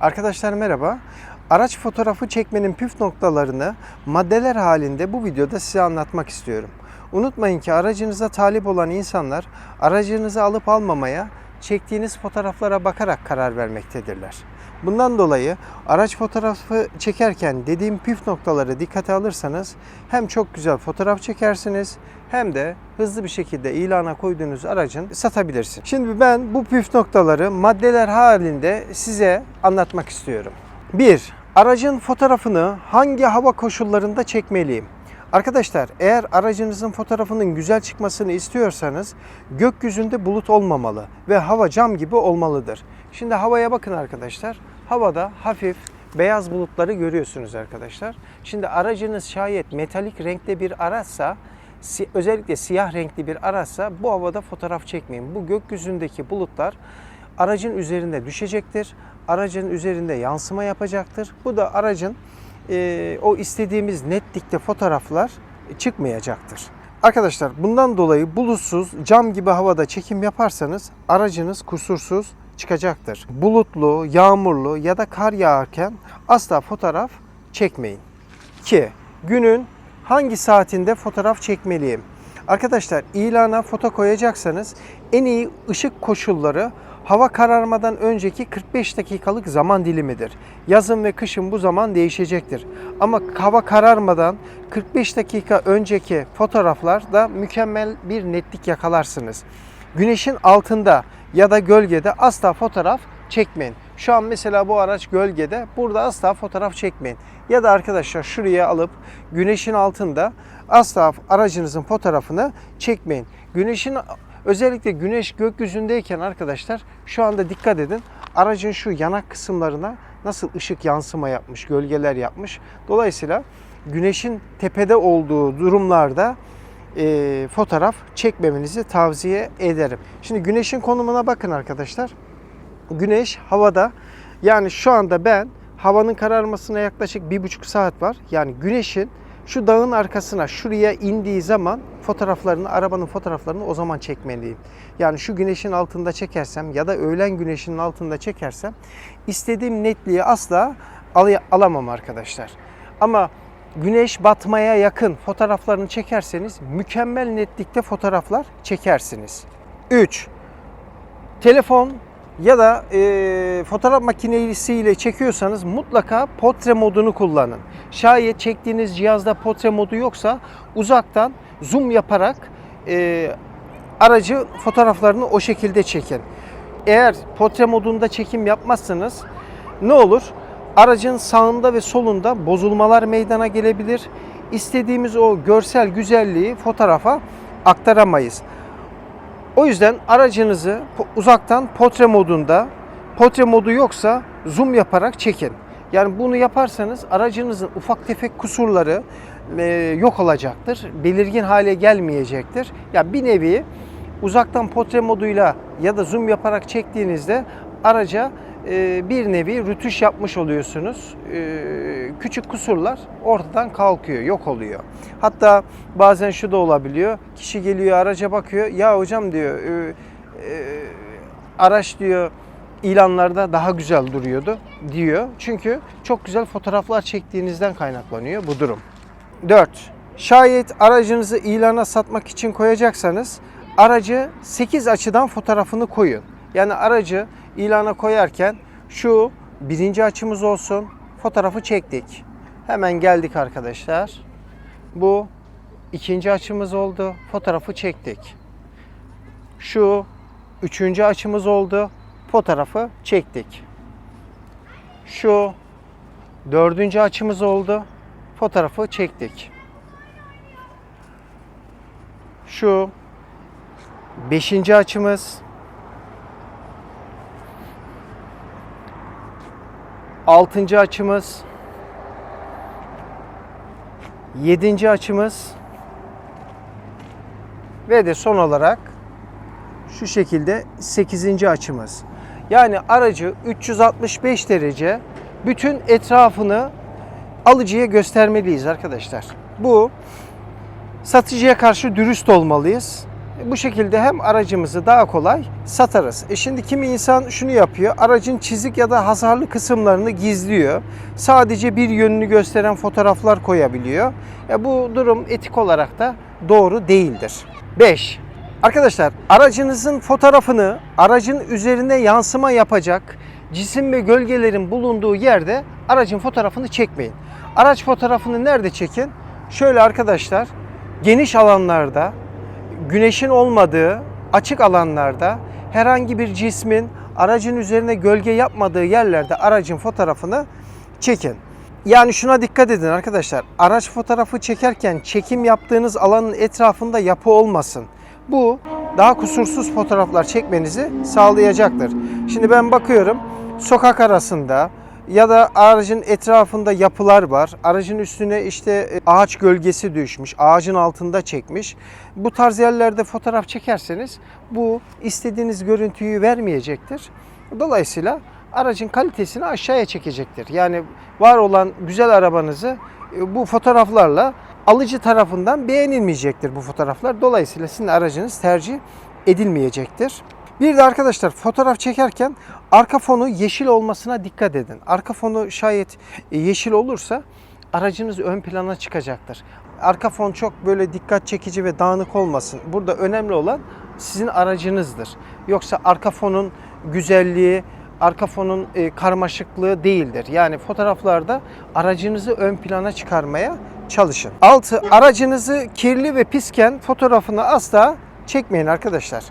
Arkadaşlar merhaba. Araç fotoğrafı çekmenin püf noktalarını maddeler halinde bu videoda size anlatmak istiyorum. Unutmayın ki aracınıza talip olan insanlar aracınızı alıp almamaya çektiğiniz fotoğraflara bakarak karar vermektedirler. Bundan dolayı araç fotoğrafı çekerken dediğim püf noktaları dikkate alırsanız hem çok güzel fotoğraf çekersiniz hem de hızlı bir şekilde ilana koyduğunuz aracın satabilirsiniz. Şimdi ben bu püf noktaları maddeler halinde size anlatmak istiyorum. 1. Aracın fotoğrafını hangi hava koşullarında çekmeliyim? Arkadaşlar eğer aracınızın fotoğrafının güzel çıkmasını istiyorsanız gökyüzünde bulut olmamalı ve hava cam gibi olmalıdır. Şimdi havaya bakın arkadaşlar. Havada hafif beyaz bulutları görüyorsunuz arkadaşlar. Şimdi aracınız şayet metalik renkte bir araçsa özellikle siyah renkli bir araçsa bu havada fotoğraf çekmeyin. Bu gökyüzündeki bulutlar aracın üzerinde düşecektir. Aracın üzerinde yansıma yapacaktır. Bu da aracın e, o istediğimiz netlikte fotoğraflar çıkmayacaktır. Arkadaşlar bundan dolayı bulutsuz cam gibi havada çekim yaparsanız aracınız kusursuz çıkacaktır. Bulutlu, yağmurlu ya da kar yağarken asla fotoğraf çekmeyin. 2. Günün hangi saatinde fotoğraf çekmeliyim? Arkadaşlar ilana foto koyacaksanız en iyi ışık koşulları hava kararmadan önceki 45 dakikalık zaman dilimidir. Yazın ve kışın bu zaman değişecektir. Ama hava kararmadan 45 dakika önceki fotoğraflarda mükemmel bir netlik yakalarsınız. Güneşin altında ya da gölgede asla fotoğraf çekmeyin. Şu an mesela bu araç gölgede. Burada asla fotoğraf çekmeyin. Ya da arkadaşlar şuraya alıp güneşin altında asla aracınızın fotoğrafını çekmeyin. Güneşin özellikle güneş gökyüzündeyken arkadaşlar şu anda dikkat edin. Aracın şu yanak kısımlarına nasıl ışık yansıma yapmış, gölgeler yapmış. Dolayısıyla güneşin tepede olduğu durumlarda e, fotoğraf çekmemenizi tavsiye ederim. Şimdi güneşin konumuna bakın arkadaşlar. Güneş havada yani şu anda ben havanın kararmasına yaklaşık bir buçuk saat var. Yani güneşin şu dağın arkasına şuraya indiği zaman fotoğraflarını, arabanın fotoğraflarını o zaman çekmeliyim. Yani şu güneşin altında çekersem ya da öğlen güneşinin altında çekersem istediğim netliği asla al- alamam arkadaşlar. Ama güneş batmaya yakın fotoğraflarını çekerseniz mükemmel netlikte fotoğraflar çekersiniz. 3. Telefon ya da e, fotoğraf makinesiyle çekiyorsanız mutlaka portre modunu kullanın. Şayet çektiğiniz cihazda portre modu yoksa uzaktan zoom yaparak e, aracı fotoğraflarını o şekilde çekin. Eğer portre modunda çekim yapmazsanız ne olur? Aracın sağında ve solunda bozulmalar meydana gelebilir. İstediğimiz o görsel güzelliği fotoğrafa aktaramayız. O yüzden aracınızı uzaktan portre modunda, portre modu yoksa zoom yaparak çekin. Yani bunu yaparsanız aracınızın ufak tefek kusurları e, yok olacaktır. Belirgin hale gelmeyecektir. Ya bir nevi uzaktan portre moduyla ya da zoom yaparak çektiğinizde araca bir nevi rütüş yapmış oluyorsunuz. E, küçük kusurlar ortadan kalkıyor, yok oluyor. Hatta bazen şu da olabiliyor. Kişi geliyor araca bakıyor. Ya hocam diyor e, e, araç diyor ilanlarda daha güzel duruyordu diyor. Çünkü çok güzel fotoğraflar çektiğinizden kaynaklanıyor bu durum. 4. Şayet aracınızı ilana satmak için koyacaksanız aracı 8 açıdan fotoğrafını koyun. Yani aracı ilana koyarken şu birinci açımız olsun. Fotoğrafı çektik. Hemen geldik arkadaşlar. Bu ikinci açımız oldu. Fotoğrafı çektik. Şu üçüncü açımız oldu. Fotoğrafı çektik. Şu dördüncü açımız oldu. Fotoğrafı çektik. Şu beşinci açımız. Altıncı açımız. Yedinci açımız. Ve de son olarak şu şekilde 8. açımız. Yani aracı 365 derece bütün etrafını alıcıya göstermeliyiz arkadaşlar. Bu satıcıya karşı dürüst olmalıyız. Bu şekilde hem aracımızı daha kolay satarız. E şimdi kimi insan şunu yapıyor. Aracın çizik ya da hasarlı kısımlarını gizliyor. Sadece bir yönünü gösteren fotoğraflar koyabiliyor. E bu durum etik olarak da doğru değildir. 5. Arkadaşlar aracınızın fotoğrafını aracın üzerine yansıma yapacak cisim ve gölgelerin bulunduğu yerde aracın fotoğrafını çekmeyin. Araç fotoğrafını nerede çekin? Şöyle arkadaşlar geniş alanlarda güneşin olmadığı açık alanlarda herhangi bir cismin aracın üzerine gölge yapmadığı yerlerde aracın fotoğrafını çekin. Yani şuna dikkat edin arkadaşlar. Araç fotoğrafı çekerken çekim yaptığınız alanın etrafında yapı olmasın. Bu daha kusursuz fotoğraflar çekmenizi sağlayacaktır. Şimdi ben bakıyorum sokak arasında ya da aracın etrafında yapılar var. Aracın üstüne işte e, ağaç gölgesi düşmüş. Ağacın altında çekmiş. Bu tarz yerlerde fotoğraf çekerseniz bu istediğiniz görüntüyü vermeyecektir. Dolayısıyla aracın kalitesini aşağıya çekecektir. Yani var olan güzel arabanızı e, bu fotoğraflarla alıcı tarafından beğenilmeyecektir bu fotoğraflar. Dolayısıyla sizin aracınız tercih edilmeyecektir. Bir de arkadaşlar fotoğraf çekerken arka fonu yeşil olmasına dikkat edin. Arka fonu şayet e, yeşil olursa aracınız ön plana çıkacaktır. Arka fon çok böyle dikkat çekici ve dağınık olmasın. Burada önemli olan sizin aracınızdır. Yoksa arka fonun güzelliği, arka fonun e, karmaşıklığı değildir. Yani fotoğraflarda aracınızı ön plana çıkarmaya çalışın. 6. Aracınızı kirli ve pisken fotoğrafını asla çekmeyin arkadaşlar.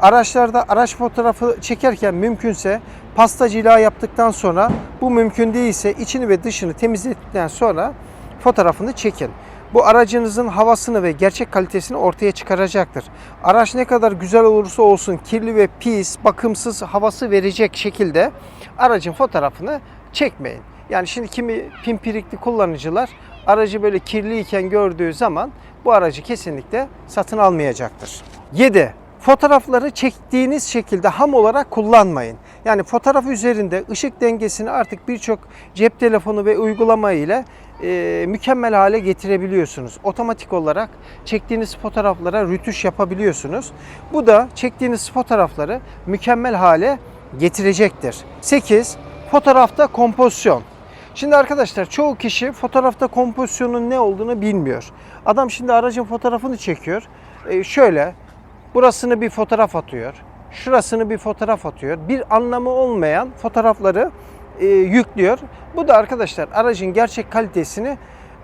Araçlarda araç fotoğrafı çekerken mümkünse pasta cila yaptıktan sonra bu mümkün değilse içini ve dışını temizledikten sonra fotoğrafını çekin. Bu aracınızın havasını ve gerçek kalitesini ortaya çıkaracaktır. Araç ne kadar güzel olursa olsun kirli ve pis, bakımsız havası verecek şekilde aracın fotoğrafını çekmeyin. Yani şimdi kimi pimpirikli kullanıcılar aracı böyle kirliyken gördüğü zaman bu aracı kesinlikle satın almayacaktır. 7. Fotoğrafları çektiğiniz şekilde ham olarak kullanmayın. Yani fotoğraf üzerinde ışık dengesini artık birçok cep telefonu ve uygulama ile e, mükemmel hale getirebiliyorsunuz. Otomatik olarak çektiğiniz fotoğraflara rütuş yapabiliyorsunuz. Bu da çektiğiniz fotoğrafları mükemmel hale getirecektir. 8. Fotoğrafta kompozisyon. Şimdi arkadaşlar çoğu kişi fotoğrafta kompozisyonun ne olduğunu bilmiyor. Adam şimdi aracın fotoğrafını çekiyor. E, şöyle burasını bir fotoğraf atıyor. Şurasını bir fotoğraf atıyor. Bir anlamı olmayan fotoğrafları e, yüklüyor. Bu da arkadaşlar aracın gerçek kalitesini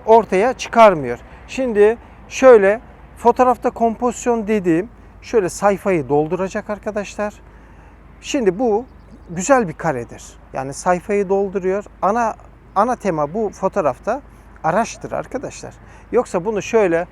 ortaya çıkarmıyor. Şimdi şöyle fotoğrafta kompozisyon dediğim şöyle sayfayı dolduracak arkadaşlar. Şimdi bu güzel bir karedir. Yani sayfayı dolduruyor. Ana ana tema bu fotoğrafta araçtır arkadaşlar. Yoksa bunu şöyle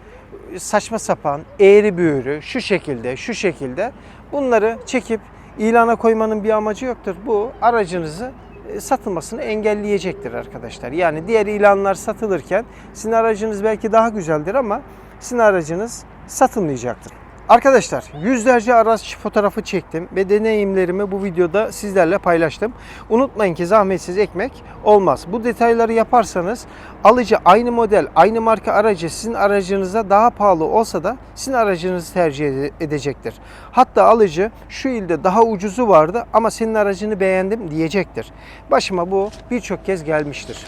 saçma sapan, eğri büğrü, şu şekilde, şu şekilde bunları çekip ilana koymanın bir amacı yoktur. Bu aracınızı e, satılmasını engelleyecektir arkadaşlar. Yani diğer ilanlar satılırken sizin aracınız belki daha güzeldir ama sizin aracınız satılmayacaktır. Arkadaşlar yüzlerce araç fotoğrafı çektim ve deneyimlerimi bu videoda sizlerle paylaştım. Unutmayın ki zahmetsiz ekmek olmaz. Bu detayları yaparsanız alıcı aynı model, aynı marka aracı sizin aracınıza daha pahalı olsa da sizin aracınızı tercih edecektir. Hatta alıcı şu ilde daha ucuzu vardı ama senin aracını beğendim diyecektir. Başıma bu birçok kez gelmiştir.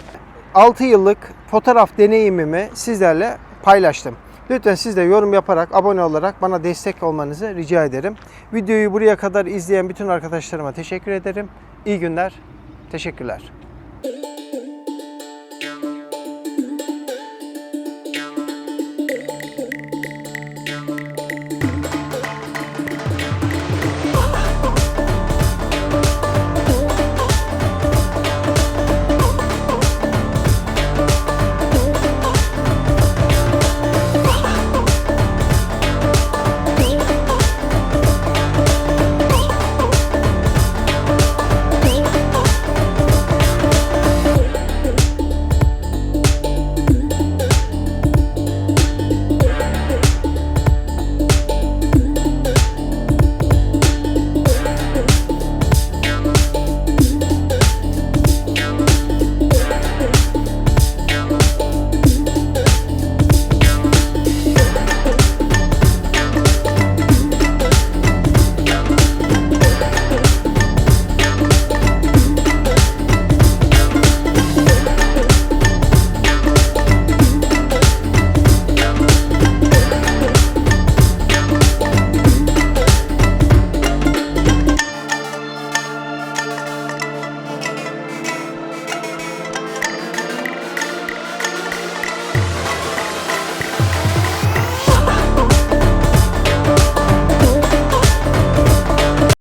6 yıllık fotoğraf deneyimimi sizlerle paylaştım. Lütfen siz de yorum yaparak, abone olarak bana destek olmanızı rica ederim. Videoyu buraya kadar izleyen bütün arkadaşlarıma teşekkür ederim. İyi günler, teşekkürler.